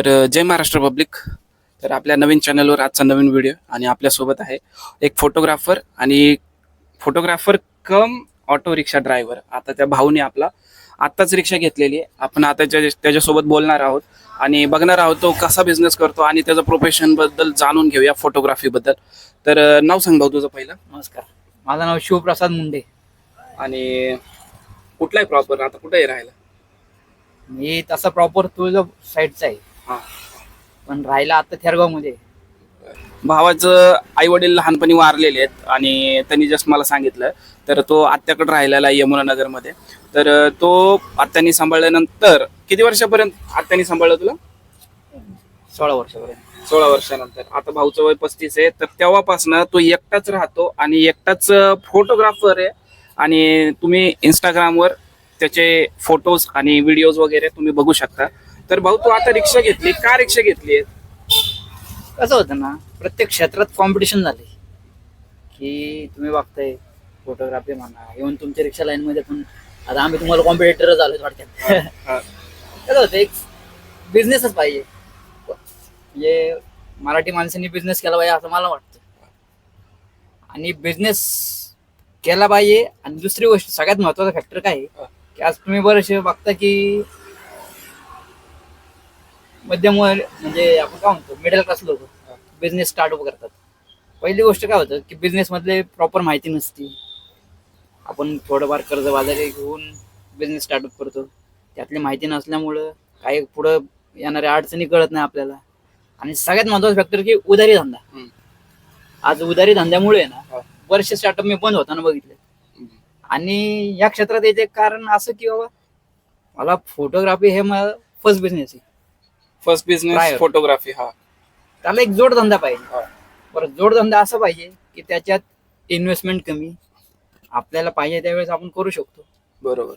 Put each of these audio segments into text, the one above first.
तर जय महाराष्ट्र पब्लिक. तर आपल्या नवीन चॅनलवर आजचा नवीन व्हिडिओ आणि आपल्यासोबत आहे एक फोटोग्राफर आणि photographer cum auto rickshaw driver. आता त्या भाऊने आपला आत्ताच रिक्षा घेतलेली आहे. आपण आता त्याच्या त्याच्यासोबत बोलणार आहोत आणि बघणार आहोत तो कसा बिझनेस करतो आणि त्याचं प्रोफेशनबद्दल जाणून घेऊया फोटोग्राफी बद्दल. तर नाव सांग भाऊ तुझं पहिलं. नमस्कार. माझं नाव शिवप्रसाद मुंडे. आणि कुठला आहे प्रॉपर आता कुठे आहे राहायला? मी तसा प्रॉपर तुळजा साईडचा आहे. पण राहिला आता थेरगावमध्ये भावाचं आई वडील लहानपणी वारलेले आहेत आणि त्यांनी जस्ट मला सांगितलं तर तो आत्याकडे राहिलेला आहे यमुनानगरमध्ये तर तो आत्यानी सांभाळल्यानंतर किती वर्षापर्यंत आत्यानी सांभाळलं तुला? सोळा वर्षापर्यंत. सोळा वर्षानंतर. आता भाऊचं वय पस्तीस आहे तर तेव्हापासनं तो एकटाच राहतो आणि एकटाच फोटोग्राफर आहे. आणि तुम्ही इंस्टाग्रामवर त्याचे फोटोज आणि व्हिडिओज वगैरे तुम्ही बघू शकता. तर भाऊ तू आता रिक्षा घेतली का रिक्षा घेतली कसं होतं ना प्रत्येक क्षेत्रात कॉम्पिटिशन झाले की तुम्ही बघताय फोटोग्राफी म्हणा इव्हन तुमच्या रिक्षा लाईन मध्ये पण आता आम्ही तुम्हाला कॉम्पिटेटर झालो वाटतात हा. कसं होतं एक बिझनेसच पाहिजे. म्हणजे मराठी माणसांनी बिझनेस केला पाहिजे असं मला वाटतं. आणि बिझनेस केला पाहिजे आणि दुसरी गोष्ट सगळ्यात महत्त्वाचा फॅक्टर काय आहे. की आज तुम्ही बरेचसे बघता की मध्यम म्हणजे आपण काय म्हणतो मिडल क्लास लोक. बिझनेस स्टार्टअप करतात. पहिली गोष्ट काय होतं की बिझनेस मधले प्रॉपर माहिती नसती. आपण थोडंफार कर्ज बाजारी घेऊन बिझनेस स्टार्टअप करतो. त्यातली माहिती नसल्यामुळं काही पुढं येणाऱ्या अडचणी कळत नाही आपल्याला. आणि सगळ्यात महत्वाचं फॅक्टर की उधारी धंदा. आज उधारी धंद्यामुळे ना. बरेचसे स्टार्टअप मी बंद होताना बघितले. आणि या क्षेत्रात याचे कारण असं की बाबा मला फोटोग्राफी हे फर्स्ट बिझनेस आहे. First business Prior. फोटोग्राफी हा. त्याला एक जोडधंदा पाहिजे. हा. बरं जोडधंदा असा पाहिजे की त्याच्यात इन्व्हेस्टमेंट कमी आपल्याला पाहिजे त्यावेळेस आपण करू शकतो. बरोबर.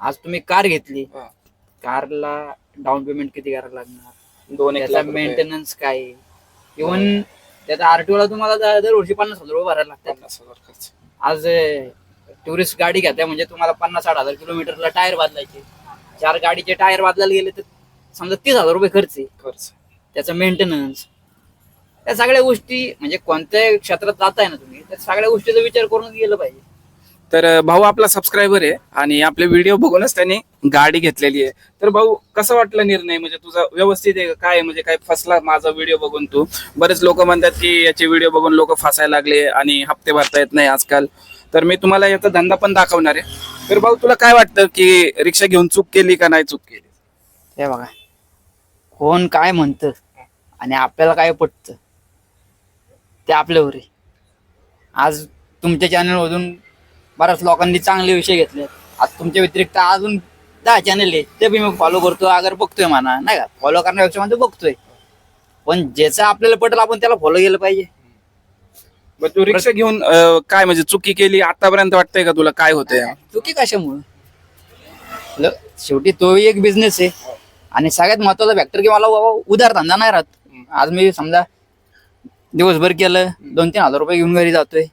आज तुम्ही कार घेतली. हा. कारला डाऊन पेमेंट किती करायला लागणार? दोन एक त्याचा लाख रुपये. मेंटेनन्स काय? इव्हन त्याचा आरटीओ ला तुम्हाला दर- दरवर्षी पन्नास हजार रुपये भरायला लागतात. पन्नास हजार खर्च. आज टुरिस्ट गाडी घेताय म्हणजे तुम्हाला पन्नास साठ हजार किलोमीटरला टायर बदलायचे. चार गाडीचे टायर बदलायला गेले तर समजा तीस हजार रुपये खर्च आहे. खर्च. त्याचं मेंटेनन्स त्या सगळ्या गोष्टी म्हणजे कोणत्या क्षेत्रात जाताय ना तुम्ही त्या सगळ्या गोष्टीचा विचार करून गेलं पाहिजे. तर भाऊ आपला सबस्क्रायबर आहे आणि आपले व्हिडिओ बघूनच त्याने गाडी घेतलेली आहे. तर भाऊ कसं वाटलं निर्णय? म्हणजे तुझा व्यवस्थित आहे का? काय आहे? म्हणजे काय फसला माझा व्हिडिओ बघून तू? बरेच लोक म्हणतात की याचे व्हिडिओ बघून लोक फसायला लागले आणि हप्ते भरता येत नाही आजकाल. तर मी तुम्हाला याचा धंदा पण दाखवणार आहे. तर भाऊ तुला काय वाटतं की रिक्षा घेऊन चूक केली का नाही चूक केली? हे बघा. कोण काय म्हणतं आणि आपल्याला काय पटतं ते आपल्यावर आहे आज तुमच्या चॅनलमधून बऱ्याच लोकांनी चांगले विषय घेतले आज तुमच्या व्यतिरिक्त अजून दहा चॅनल आहे ते बी मी फॉलो करतो अगर बघतोय म्हणा नाही का? फॉलो करण्यापेक्षा म्हणजे बघतोय. पण ज्याचं आपल्याला पटेल आपण त्याला फॉलो केलं पाहिजे. मग तू रिक्षा घेऊन अं, काय म्हणजे चुकी केली आतापर्यंत वाटतंय का तुला काय होतंय? चुकी कशामुळं? ल- शेवटी तो एक बिझनेस आहे. आणि सगळ्यात महत्त्वाचा फॅक्टर की मला बाबा उधार धंदा नाही राहत. आज मी समजा दिवसभर केलं दोन तीन हजार रुपये घेऊन घरी जातोय.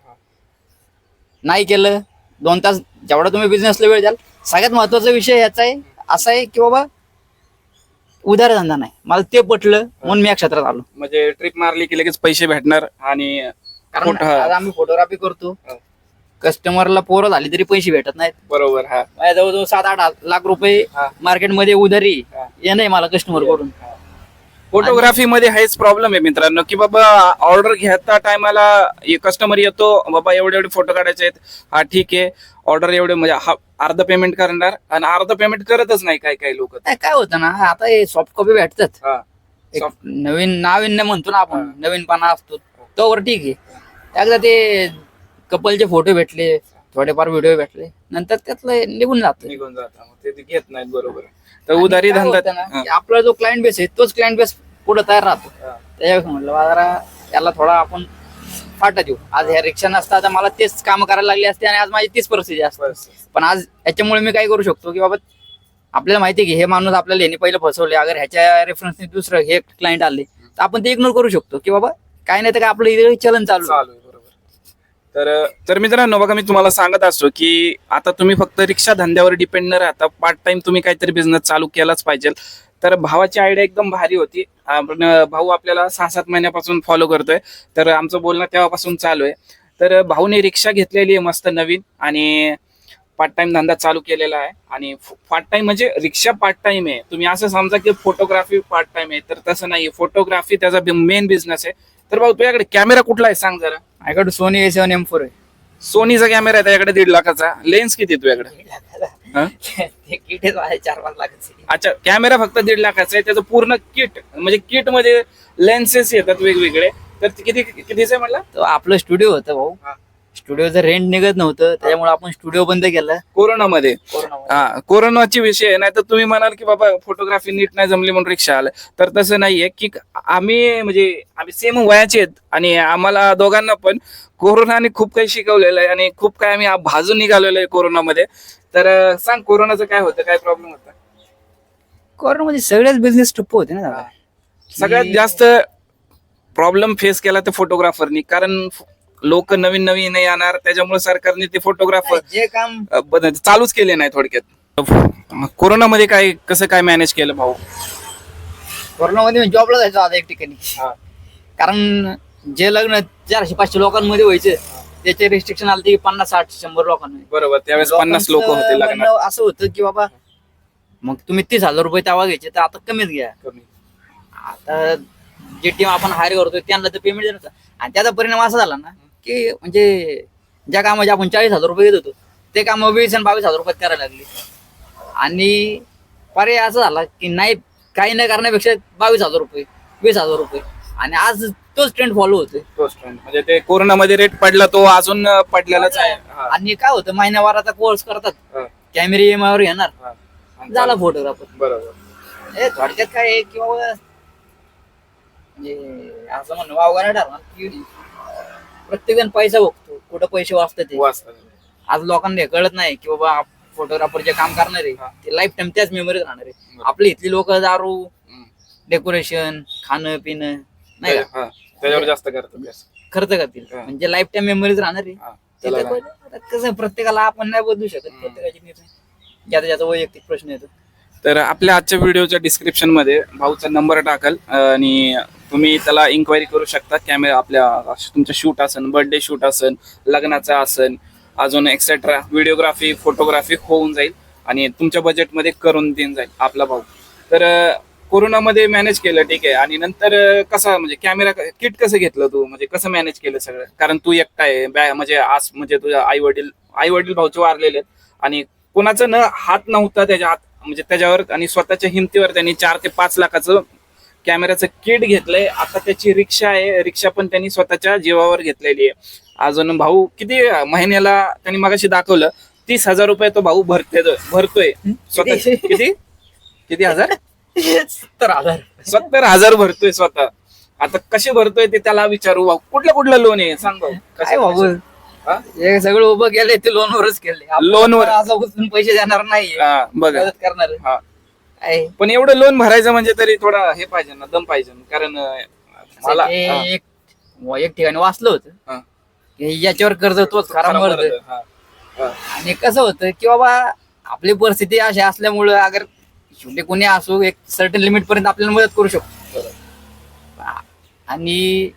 नाही केलं दोन तास जेवढा तुम्ही बिझनेसला वेळ द्याल. सगळ्यात महत्त्वाचा विषय याचा आहे असा आहे की बाबा उधार धंदा नाही. मला ते पटलं म्हणून मी या क्षेत्रात आलो. म्हणजे ट्रिप मारली की लगेच पैसे भेटणार आणि कारण फोटो-. आज आम्ही फोटोग्राफी करतो. कस्टमरला पोरं झाली तरी पैसे भेटत नाहीत. बरोबर हा. माझ्या जवळजवळ सात आठ लाख रुपये हा. मार्केटमध्ये उधारी हा. येणं आहे मला कस्टमरकडून. फोटोग्राफी मध्ये हाच प्रॉब्लेम आहे मित्रांनो की बाबा ऑर्डर घेता टायमाला कस्टमर येतो बाबा एवढे एवढे फोटो काढायचे आहेत. हा ठीक आहे. ऑर्डर एवढे म्हणजे हा अर्ध पेमेंट करणार आणि अर्ध पेमेंट करतच नाही काही काही लोक. नाही, काय होतं ना आता हे सॉफ्ट कॉपी भेटतात. एक नवीन नाविन्य म्हणतो ना आपण नवीनपणा असतो. तोवर ठीक आहे. एकदा ते कपलचे फोटो भेटले थोडेफार व्हिडिओ भेटले. नंतर त्यातलं निघून जात. निघून मग ते घेत नाहीत बरोबर. तर उधारी धंदा. आपला जो क्लायंट बेस आहे तोच क्लायंट बेस पुढे तयार राहतो. हा. त्याच्यापेक्षा म्हटलं बा जरा याला थोडा आपण फाटा देऊ. आज ह्या रिक्षा नसता तर मला तेच काम करायला लागली असते आणि आज माझी तीच परिस्थिती असते. बस. पण आज याच्यामुळे मी काय करू शकतो की बाबा आपल्याला माहिती आहे की हे माणूस आपल्याला यांनी पहिलं फसवले. अगर ह्याच्या रेफरन्सने दुसरं हे क्लायंट आले तर आपण ते इग्नोर करू शकतो की बाबा काय नाही तर काय आपलं इथे चलन चालू आहे. चालू आहे, तर तर मित्रांनो बघा मी तुम्हाला सांगत असतो की आता तुम्ही फक्त रिक्षा धंद्यावर डिपेंड न राहता पार्ट टाइम तुम्ही काहीतरी बिझनेस चालू केलाच पाहिजे. तर भावाची आयडिया एकदम भारी होती. भाऊ आपल्याला सहा सात महिन्यापासून फॉलो करतोय. तर आमचं बोलणं तेव्हापासून चालू आहे. तर भाऊने रिक्षा घेतलेली आहे मस्त नवीन आणि पार्ट टाइम धंदा चालू केलेला आहे. आणि पार्ट टाइम म्हणजे रिक्षा पार्ट टाइम आहे. तुम्ही असं समजा की फोटोग्राफी पार्ट टाइम आहे. तर तसं नाही फोटोग्राफी त्याचा मेन बिझनेस आहे. तर भाऊ तुझ्याकडे कॅमेरा कुठला आहे? सांग जरा. माझ्याकडे Sony A seven M four आहे. सोनीचा कॅमेरा आहे त्याच्याकडे दीड लाखाचा. लेन्स किती आहे तुझ्याकडे? हा? ते किट आहे चार पाच लाखाचे. अच्छा कॅमेरा फक्त दीड लाखाचा आहे. त्याचं पूर्ण किट म्हणजे किटमध्ये लेन्सेस येतात वेगवेगळे. तर ते किती कितीच आहे म्हणला? तो आपलं स्टुडिओ होतं भाऊ. हा. स्टुडिओचं रेंट निघत नव्हतं त्याच्यामुळे आपण स्टुडिओ बंद केलं. कोरोनामध्ये. हा कोरोनाची विषय आहे नाही तर तुम्ही म्हणाल की बाबा फोटोग्राफी नीट नाही जमली म्हणून रिक्षा आलं. तर तसं नाहीये की आम्ही म्हणजे आम्ही सेम वयाचे आहेत आणि आम्हाला दोघांना पण कोरोनाने खूप काही शिकवलेलं आहे आणि खूप काय आम्ही भाजून निघालेलो आहे कोरोनामध्ये. तर सांग कोरोनाचं काय होतं काय प्रॉब्लेम होता? कोरोनामध्ये सगळेच बिझनेस ठप्प होते ना. सगळ्यात जास्त प्रॉब्लेम फेस केला तर फोटोग्राफरनी कारण लोक नवीन नवीन नाही येणार त्याच्यामुळे सरकारने ते फोटोग्राफर जे काम चालूच केले नाही थोडक्यात. कोरोनामध्ये काय कसं काय मॅनेज केलं भाऊ? कोरोनामध्ये जॉबला जायचो आता एक ठिकाणी. कारण जे लग्न चारशे पाचशे लोकांमध्ये व्हायचे त्याचे रिस्ट्रिक्शन आले की पन्नास साठ शंभर लोकांमध्ये. बरोबर त्यावेळेस पन्नास लोक होते म्हणणं असं होतं की बाबा मग तुम्ही तीस हजार रुपये तेव्हा घ्यायचे तर आता कमीच घ्या. आता जे टीम आपण हायर करतोय त्यांना तर पेमेंट देणार आणि त्याचा परिणाम असा झाला ना की म्हणजे ज्या कामाचे आपण चाळीस हजार रुपये घेत होतो ते काम वीस आणि बावीस हजार रुपयात करायला लागले. आणि पर्याय असा झाला की नाही काही न करण्यापेक्षा बावीस हजार रुपये वीस हजार रुपये. आणि आज तोच ट्रेंड फॉलो होतोय. तोच trend. म्हणजे ते कोरोनामध्ये रेट पडला तो अजून पडलेलाच आहे. हा, आणि काय होतं महिन्याभराचा कोर्स करतात. हा, कॅमेरे एम वर घेणार हा. झाला फोटोग्राफर बरोबर. हे थोडक्यात काय आहे की बाबा म्हणजे असं म्हणणं वावगाने ठरणार की प्रत्येक जण पैसा बघतो कुठं पैसे वाचतात. आज लोकांना हे कळत नाही की बाबा फोटोग्राफर जे काम करणार. आहे ते लाईफ टाइम त्याच मेमरीत राहणार आहे. आपली इथली लोक दारू. डेकोरेशन खाणं पिणं नाही का? हा, त्याच्यावर जास्त जास्त. खर्च करतील. म्हणजे लाईफ टाइम मेमरीत राहणार आहे कसं प्रत्येकाला आपण नाही बदलू शकत. प्रत्येकाची निर्णय ज्याचा ज्याचा वैयक्तिक प्रश्न येतो तर आपल्या आजच्या व्हिडिओच्या डिस्क्रिप्शनमध्ये भाऊचा नंबर टाकाल आणि तुम्ही त्याला इन्क्वायरी करू शकता. कॅमेरा आपल्या तुमचं शूट असन बर्थडे शूट असन लग्नाचं असन अजून एक्सेट्रा व्हिडिओग्राफी फोटोग्राफी होऊन जाईल आणि तुमच्या बजेटमध्ये करून देऊन जाईल आपला भाऊ. तर कोरोनामध्ये मॅनेज केलं ठीक आहे. आणि नंतर कसा म्हणजे कॅमेरा किट कसं घेतलं तू? म्हणजे कसं मॅनेज केलं सगळं? कारण तू एकटा आहे बॅ- म्हणजे आज म्हणजे तुझ्या आई वडील आई वडील भाऊचे वारलेले आहेत आणि कोणाचं न हात नव्हता त्याच्या हात म्हणजे त्याच्यावर आणि स्वतःच्या हिमतीवर त्यांनी चार ते पाच लाखाचं कॅमेऱ्याचं किट घेतलंय. आता त्याची रिक्षा आहे. रिक्षा पण त्यांनी स्वतःच्या जीवावर घेतलेली आहे. अजून भाऊ किती महिन्याला त्यांनी मगाशी दाखवलं तीस हजार रुपये तो भाऊ भरते भरतोय. स्वतः किती? किती? हजार? सत्तर हजार. सत्तर हजार भरतोय स्वतः. आता कसे भरतोय ते त्याला विचारू भाऊ. कुठलं कुठलं लोन आहे? सांग भाऊ. काय बाबू हा? सगळं उभं केलंय ते लोनवरच केले लोनवर. पैसे देणार नाही हा, बघा. मदत करणार हा. आहे. पण एवढं लोन भरायचं म्हणजे तरी थोडा हे पाहिजे ना दम पाहिजे ना. कारण अं, मला ते हा, एक व एक ठिकाणी वाचलं होतं हा. की याच्यावर कर्ज तोच खरा खरा मर्द मर्द. हा, हा. आणि कसं होतं की बाबा आपली परिस्थिती अशी असल्यामुळं अगर शेवटी कोणी असो एक सर्टन लिमिट पर्यंत आपल्याला मदत करू शकतो. आणि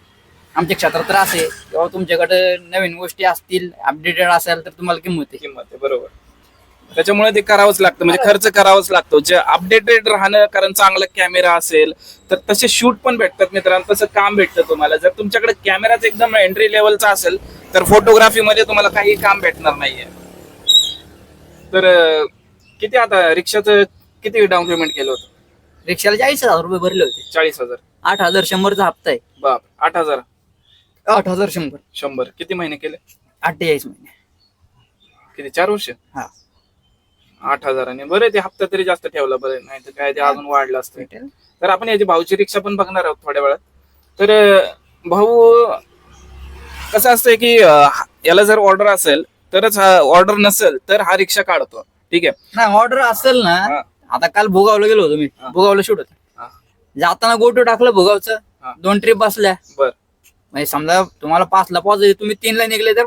आमच्या क्षेत्रात तर असे किंवा तुमच्याकडे नवीन गोष्टी असतील अपडेटेड असेल तर तुम्हाला किंमत आहे किंमत आहे बरोबर त्याच्यामुळे ते करावंच लागतं. म्हणजे खर्च करावाच लागतो. जे अपडेटेड राहणं कारण चांगला कॅमेरा असेल तर तसे शूट पण भेटतात मित्रांनो. तसं काम भेटतं तुम्हाला. जर तुमच्याकडे कॅमेराच एकदम एंट्री लेवलचा असेल तर फोटोग्राफी मध्ये तुम्हाला काही काम भेटणार नाहीये. तर किती आता रिक्षाचं किती डाऊन पेमेंट केलं होतं? रिक्षाला चाळीस हजार रुपये भरले होते. चाळीस हजार. आठ हजार शंभरचा हप्ता आहे. बाप आठ हजार. आठ हजार शंभर. शंभर. किती महिने केले? अठ्ठेचाळीस महिने. किती चार वर्ष? हा. आठ हजाराने. बरं ते हप्ता तरी जास्त ठेवला बरं नाही तर काय ते अजून वाढलं असतं. तर आपण याची भाऊची रिक्षा पण बघणार आहोत थोड्या वेळात. तर भाऊ कसं असतंय की याला जर ऑर्डर असेल तरच ऑर्डर नसेल तर हा रिक्षा काढतो. ठीक आहे? नाही ऑर्डर असेल ना. आता काल भोगावला गेलो होतो मी. भोगावला शूट होतं. जाताना गोटो टाकलं भोगावचं. दोन ट्रिप बसल्या. बर. म्हणजे समजा तुम्हाला पाचला पोहोचायचे तुम्ही तीनला निघले तर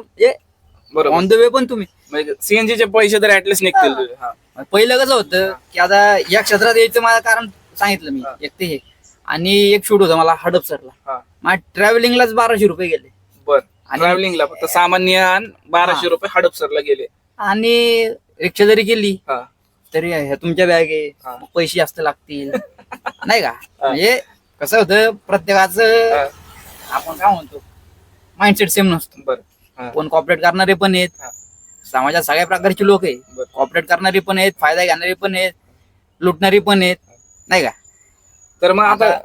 बरोबर. ऑन द वे पण तुम्ही. म्हणजे सीएनजी चे पैसे तर ऍटलीस्ट निघतील. तुझे. हा. पहिलं कसं होतं की आता या क्षेत्रात यायचं माझं कारण सांगितलं मी हा. एक ते हे. आणि एक शूट होतं मला हडपसरला हा. माझ्या ट्रॅव्हलिंगलाच बाराशे रुपये गेले. बर. आणि- ट्रॅव्हलिंगला फक्त सामान्य आणि बाराशे हा. रुपये हडपसरला गेले. आणि रिक्षा जरी गेली हा. तरी ह्या तुमच्या बॅग आहे हा. पैसे जास्त लागतील. नाही का? म्हणजे कसं होतं प्रत्येकाचं हा. आपण काय म्हणतो माइंडसेट सेम नसतो. बर. हा. कोण कॉपरेट करणारे पण आहेत. समाजात सगळ्या प्रकारचे लोक बर. कॉपरेट करणारी पण आहेत फायदा घेणारी पण आहेत लुटणारी पण आहेत. नाही का? तर मग आता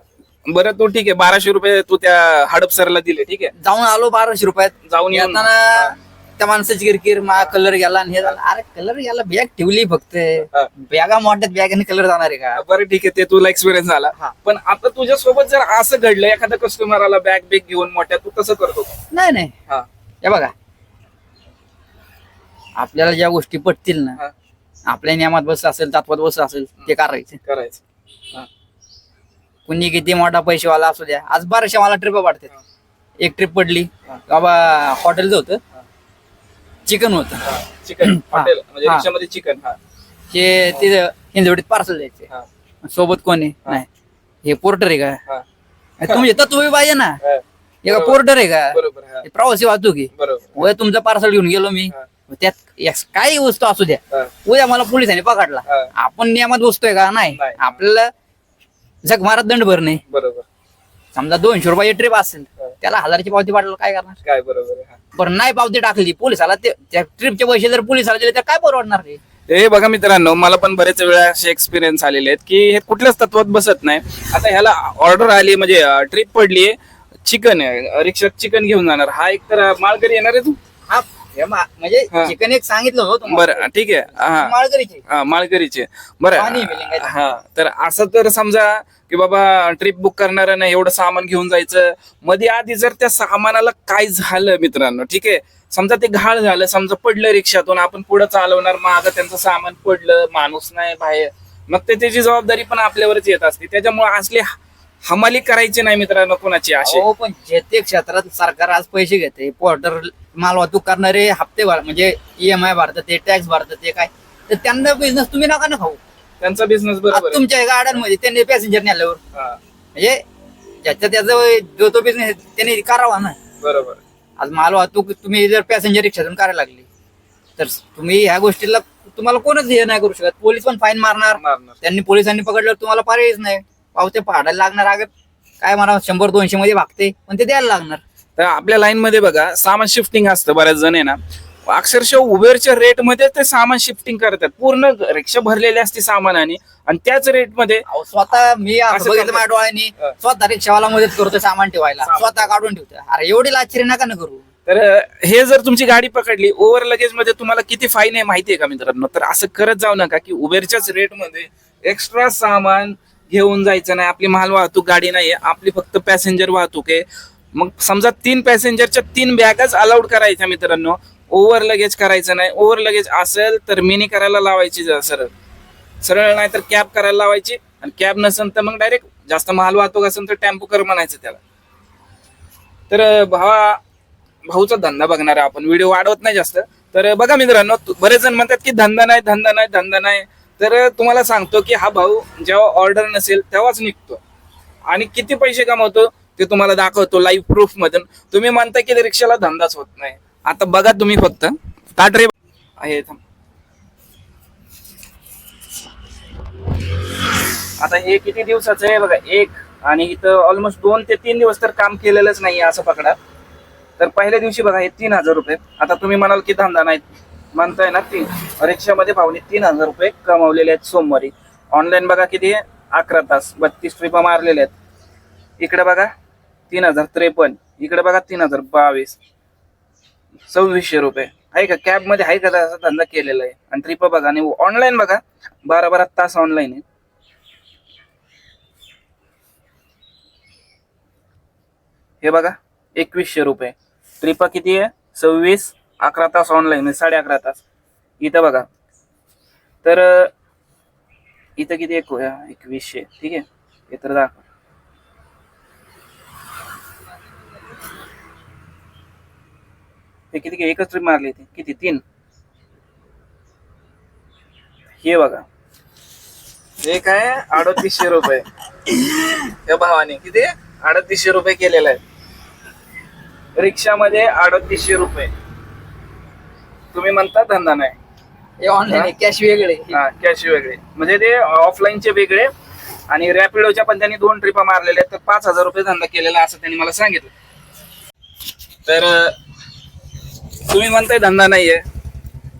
बरं तू ठीक आहे. बाराशे रुपये तू त्या हडपसरला दिले ठीक आहे. जाऊन आलो बाराशे रुपयात. जाऊन येऊन. येताना त्या माणसाची किरकिर मा कलर गेला आणि हे झालं. अरे कलर गेला बॅग ठेवली फक्त. हा. बॅगा मोठ्यात बॅगाने कलर जाणार आहे का? बरं ठीक आहे. ते तुला एक्सपिरियन्स झाला. हा. पण आता तुझ्या सोबत जर असं घडलं एखाद्या कस्टमरला बॅग बिग घेऊन मोठ्या तू कसं करतो नाही नाही. हा. हे बघा आपल्याला ज्या गोष्टी पटतील ना हा. आपल्या नियमात बस असेल तत्वात बस असेल ते करायचे करायचं हा. कुणी किती मोठा पैसेवाला असू द्या आज बाराशे मला ट्रिप वाटते एक ट्रिप पडली हा. बाबा हॉटेलचं होतं चिकन होतं हा. चिकन हा. हॉटेल म्हणजे हा. रिक्षामध्ये चिकन हा ते तिथं हिंदवडीत पार्सल द्यायचे हा. सोबत कोणी हा. नाही हे पोर्टर आहे का हा. तुमचे तत्व पाहिजे ना हा. हे का बरोबर. पोर्टर आहे का बरोबर हा. प्रवासी वाहतूक आहे बरोबर तुमचं पार्सल घेऊन गेलो मी हा. त्यात एक- काही वस्तू असू द्या हा. उद्या मला पोलिसांनी पकडला हा. आपण नियमात बसतोय का नाही नाही. आपल्याला जग मारत दंड भरणे बरोबर समजा दोनशे रुपये ट्रिप असेल हा. त्याला हजारची पावती पाठवलं काय करणार काय बरोबर आहे हा. बरं नाही पावती टाकली पोलिसाला ते त्या ट्रिपचे पैसे जर पोलिसाला दिले तर काय परवडणार रे हे बघा मित्रांनो मला पण बरेच वेळा असे एक्सपिरियन्स आलेले आहेत की हे कुठल्याच तत्वात बसत नाही आता ह्याला ऑर्डर आली म्हणजे ट्रिप पडली चिकन आहे. रिक्षात चिकन घेऊन जाणार. हा एक तर माळकरी येणार आहे तू? हा हे मा- म्हणजे हा. चिकन एक सांगितलं होतं तुम्हाला. बरं ठीक आहे. हा. माळकरीचे. हा, माळकरीचे. बरं. हा तर असं तर समजा की बाबा ट्रिप बुक करणार नाही एवढं सामान घेऊन जायचं. मध्ये आधी जर त्या सामानाला काय झालं मित्रांनो ठीक आहे? समजा ते घाळ झालं समजा पडलं रिक्षातून आपण पुढे चालवणार माग त्यांचं सामान पडलं माणूस नाही बाहेर. मग ते त्याची जबाबदारी पण आपल्यावरच येत असते. त्याच्यामुळे असली ह- हमाली करायची नाही मित्रांनो कोणाची अशी? हो पण जे ते क्षेत्रात सरकार आज पैसे घेते पोर्टर माल वाहतूक करणारे हप्ते भर म्हणजे ईएमआय भरतात ते टॅक्स भरतात ते काय? तर त्यांना बिझनेस तुम्ही नका ना खाऊ. त्यांचा बिझनेस आज बरोबर आहे. तुमच्या गाड्यांमध्ये त्यांनी पॅसेंजर नेल्यावर. हा, म्हणजे ज्याच्या त्याचा जो तो बिझनेस त्यांनी करावा ना. बरोबर. आज माल वाहतूक तुम्ही जर पॅसेंजर रिक्षातून करायला लागली तर तुम्ही ह्या गोष्टीला तुम्हाला कोणच हे नाही करू शकत. पोलीस पण फाईन मारणार. मारणार. त्यांनी पोलिसांनी पकडल्यावर तुम्हाला पर्यायच नाही. पावते पाडायला लागणार अगं काय मला शंभर दोनशे मध्ये भागते पण ते द्यायला लागणार. तर आपल्या लाईन मध्ये बघा सामान शिफ्टिंग असतं बऱ्याच जण आहे ना. अक्षरशः उबेरच्या रेटमध्ये ते सामान शिफ्टिंग करतात. पूर्ण रिक्षा भरलेली असते सामानाने आणि त्याच रेटमध्ये अहो, स्वतः मी असं असं बघितलं करतात. माझ्या डोळ्यांनी. स्वतः रिक्षावाला मदत करतो सामान ठेवायला. सामान. स्वतः काढून ठेवतो. अरे एवढी लाचरी नका ना करू. तर हे जर तुमची गाडी पकडली ओव्हर लगेजमध्ये तुम्हाला किती फाईन आहे माहितीये का मित्रांनो? तर असं करत जाऊ नका की उबेरच्याच रेटमध्ये एक्स्ट्रा सामान घेऊन जायचं नाही आपली माल वाहतूक गाडी नाही आपली फक्त पॅसेंजर वाहतूक आहे. मग समजा तीन पॅसेंजरच्या तीन बॅगच अलाउड करायच्या मित्रांनो ओव्हर लगेज करायचं नाही. ओव्हर लगेज असेल तर मिनी करायला लावायची सरळ. सरळ नाही तर कॅब करायला लावायची. आणि कॅब नसेल तर मग डायरेक्ट जास्त माल वाहतूक असेल तर टेम्पो कर म्हणायचं त्याला. तर भावा भाऊचा धंदा बघणार आहे आपण. व्हिडिओ वाढवत नाही जास्त. तर बघा मित्रांनो बरेच जण म्हणतात की धंदा नाही धंदा नाही धंदा नाही. तर तुम्हाला सांगतो की हा भाऊ जेव्हा ऑर्डर नसेल तेव्हाच निघतो. आणि किती पैसे कमवतो ते तुम्हाला दाखवतो लाईव्ह प्रूफ मधून. तुम्ही म्हणता की रिक्षाला धंदाच होत नाही. आता बघा तुम्ही फक्त. काटरे आहे आता हे किती दिवसाचं आहे बघा? एक. आणि इथं ऑलमोस्ट दोन ते तीन दिवस तर काम केलेलंच नाही असं पकडा. तर पहिल्या दिवशी बघा हे तीन हजार रुपये. आता तुम्ही म्हणाल की धंदा नाही म्हणताय ना तीन. रिक्षामध्ये भावने तीन हजार रुपये कमावलेले आहेत सोमवारी. ऑनलाईन बघा किती आहे? अकरा तास. बत्तीस ट्रिपा मारलेल्या आहेत. इकडे बघा. तीन हजार त्रेपन्न. इकडे बघा तीन हजार बावीस. सव्वीसशे रुपये. आहे का? कॅबमध्ये आहे का असा धंदा केलेला आहे? आणि ट्रिप बघा. आणि ऑनलाईन बघा. बारा बारा तास ऑनलाईन आहे. हे बघा. एकवीसशे रुपये. ट्रिपा किती आहे? सव्वीस अकरा तास ऑनलाईन म्हणजे साडे अकरा तास. इथं बघा. तर इथं किती एक एकवीसशे. ठीक आहे? हे तर दाखव. किती एकच ट्रिप मारली ती किती? तीन. हे बघा. एक आहे अडतीसशे रुपये. या भावाने. किती? अडतीसशे रुपये केलेला आहे रिक्षामध्ये अडतीसशे रुपये. तुम्ही म्हणता धंदा नाही. हे ऑनलाईन कॅश वेगळे. हा कॅश वेगळे. म्हणजे ते ऑफलाईनचे वेगळे आणि रॅपिडोच्या पण त्यांनी दोन ट्रिपा मारलेल्या आहेत तर पाच हजार रुपये धंदा केलेला असं त्यांनी मला सांगितलं. तर तुम्ही म्हणताय धंदा नाहीये.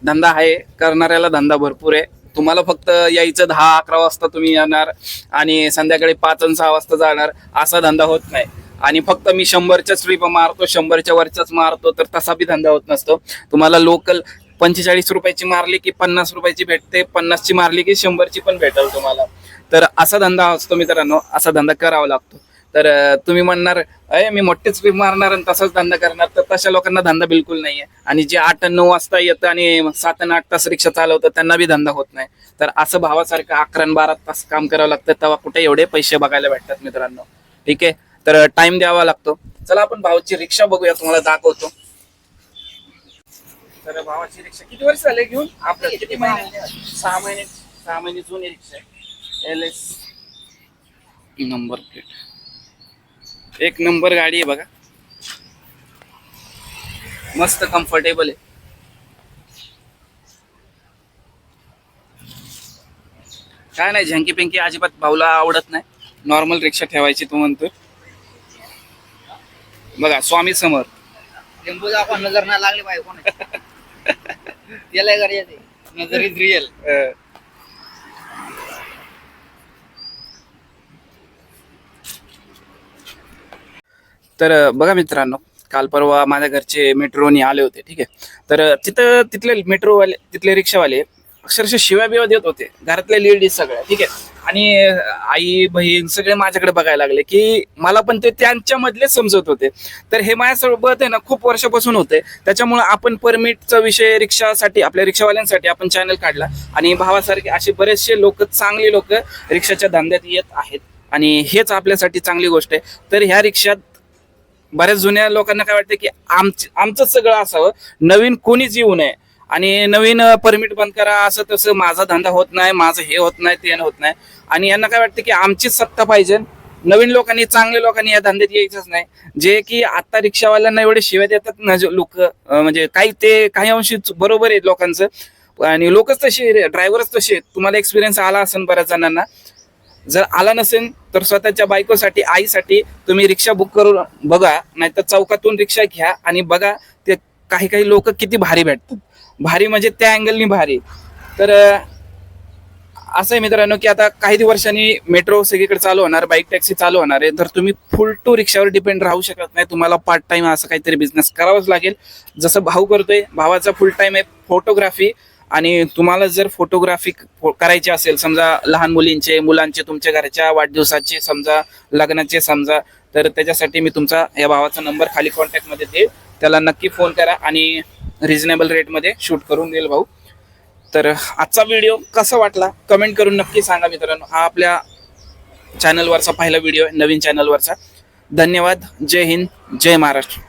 धंदा आहे करणाऱ्याला धंदा भरपूर आहे. तुम्हाला फक्त यायचं दहा अकरा वाजता तुम्ही येणार आणि संध्याकाळी पाच आणि सहा वाजता जाणार असा धंदा होत नाही. आणि फक्त मी शंभरच्याच ट्रिप मारतो शंभरच्या वरच्याच मारतो तर तसा बी धंदा होत नसतो. तुम्हाला लोकल पंचेचाळीस रुपयाची मारली की पन्नास रुपयाची भेटते पन्नासची मारली की शंभरची पण भेटेल तुम्हाला. तर असा धंदा असतो मित्रांनो असा धंदा करावा लागतो. तर तुम्ही म्हणणार अय मी मोठेच ट्रिप मारणार आणि तसाच धंदा करणार. तर तशा लोकांना धंदा बिलकुल नाही आहे आणि जे आठ नऊ वाजता येतं आणि सात आणि आठ तास रिक्षा चालवतं त्यांना बी धंदा होत नाही. तर असं भावासारखं अकरा बारा तास काम करावं लागतं तेव्हा कुठे एवढे पैसे बघायला भेटतात मित्रांनो. ठीक आहे? तर टाइम द्यावा लागतो. चला आपण भावाची रिक्षा बघूया तुम्हाला दाखवतो. तर भावाची रिक्षा किती वर्ष झाले घेऊन? आपल्या किती महिने सहा महिने सहा महिने जुनी रिक्षा आहे. एल एस नंबर प्लेट एक नंबर गाडी आहे बघा. मस्त कम्फर्टेबल आहे. काय नाही झंकी पिंकी अजिबात भाऊला आवडत नाही. नॉर्मल रिक्षा ठेवायची तो म्हणतोय. बघा स्वामी समोर. टेम्पो आपण नजर नाही लागली पाहिजे कोण त्याला नजर इज रिअल अं, तर बघा मित्रांनो काल परवा माझ्या घरचे मेट्रोनी आले होते ठीक आहे. तर तिथं तिथले मेट्रोवाले तिथले रिक्षावाले अक्षरशः शिव्या बिव्या देत होते. घरातल्या लेडीज सगळ्या ठीक आहे? आणि आई बहीण सगळे माझ्याकडे बघायला लागले की मला पण ते त्यांच्यामधले समजत होते. तर हे माझ्यासोबत आहे ना खूप वर्षापासून होते. त्याच्यामुळे आपण परमिटचा विषय रिक्षासाठी आपल्या रिक्षावाल्यांसाठी आपण चॅनल काढला. आणि भावासारखे असे बरेचसे लोक चांगले लोक रिक्षाच्या धंद्यात येत आहेत. आणि हेच आपल्यासाठी चांगली गोष्ट आहे. तर ह्या रिक्षात बऱ्याच जुन्या लोकांना काय वाटतं की आमच आमचंच सगळं असावं. नवीन कोणीच येऊ नये. आणि नवीन परमिट बंद करा असं तसं माझा धंदा होत नाही माझं हे होत नाही ते होत नाही. आणि यांना काय वाटतं की आमचीच सत्ता पाहिजे. नवीन लोकांनी चांगल्या लोकांनी या धंद्यात यायचंच नाही. जे की आता रिक्षावाल्यांना एवढे शिव्या देतात ना लोक म्हणजे काही ते काही अंशी बरोबर आहे लोकांचं. आणि लोकच तसे ड्रायव्हरच तसे आहेत. तुम्हाला एक्सपिरियन्स आला असेल बऱ्याच जणांना. जर आला नसेल तर स्वतःच्या बायकोसाठी आईसाठी तुम्ही रिक्षा बुक करून बघा. नाहीतर चौकातून रिक्षा घ्या आणि बघा ते काही काही लोक किती भारी भेटतात. भारी म्हणजे त्या अँगलनी भारी. तर असं आहे मित्रांनो की आता काही वर्षांनी मेट्रो सगळीकडे चालू होणार बाईक टॅक्सी चालू होणार आहे. तर तुम्ही फुल टू रिक्षावर डिपेंड राहू शकत नाही. तुम्हाला पार्ट टाइम असं काहीतरी बिझनेस करावाच लागेल. जसं भाऊ करतोय भावाचा फुल टाइम आहे फोटोग्राफी आणि तुम्हाला जर फोटोग्राफी करायची असेल समजा लहान मुलींचे मुलांचे तुमच्या घरच्या वाढदिवसाचे समजा लग्नाचे समजा तर त्याच्यासाठी मी तुमचा या भावाचा नंबर खाली कॉन्टॅक्टमध्ये देईल. त्याला नक्की फोन करा आणि रिझनेबल रेटमध्ये शूट करून देईल भाऊ. तर आजचा व्हिडिओ कसा वाटला? कमेंट करून नक्की सांगा मित्रांनो. हा आपल्या चॅनलवरचा पहिला व्हिडिओ आहे नवीन चॅनलवरचा धन्यवाद. जय हिंद. जय महाराष्ट्र.